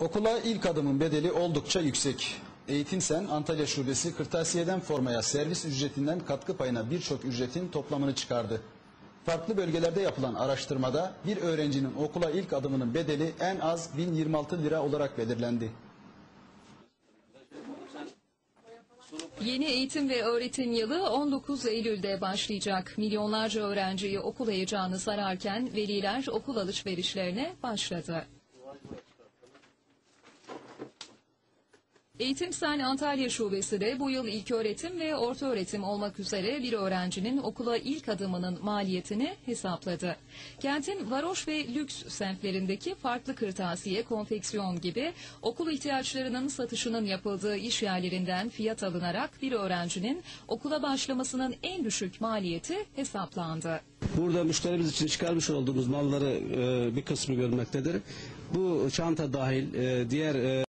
Okula ilk adımın bedeli oldukça yüksek. Eğitim Sen Antalya Şubesi kırtasiyeden formaya servis ücretinden katkı payına birçok ücretin toplamını çıkardı. Farklı bölgelerde yapılan araştırmada bir öğrencinin okula ilk adımının bedeli en az 1026 lira olarak belirlendi. Yeni eğitim ve öğretim yılı 19 Eylül'de başlayacak. Milyonlarca öğrenciyi okul heyecanı sararken veliler okul alışverişlerine başladı. Eğitim Sen Antalya Şubesi de bu yıl ilköğretim ve ortaöğretim olmak üzere bir öğrencinin okula ilk adımının maliyetini hesapladı. Kentin varoş ve lüks semtlerindeki farklı kırtasiye, konfeksiyon gibi okul ihtiyaçlarının satışının yapıldığı iş yerlerinden fiyat alınarak bir öğrencinin okula başlamasının en düşük maliyeti hesaplandı. Burada müşterimiz için çıkarmış olduğumuz malları e, bir kısmı görmektedir. Bu çanta dahil e, diğer e,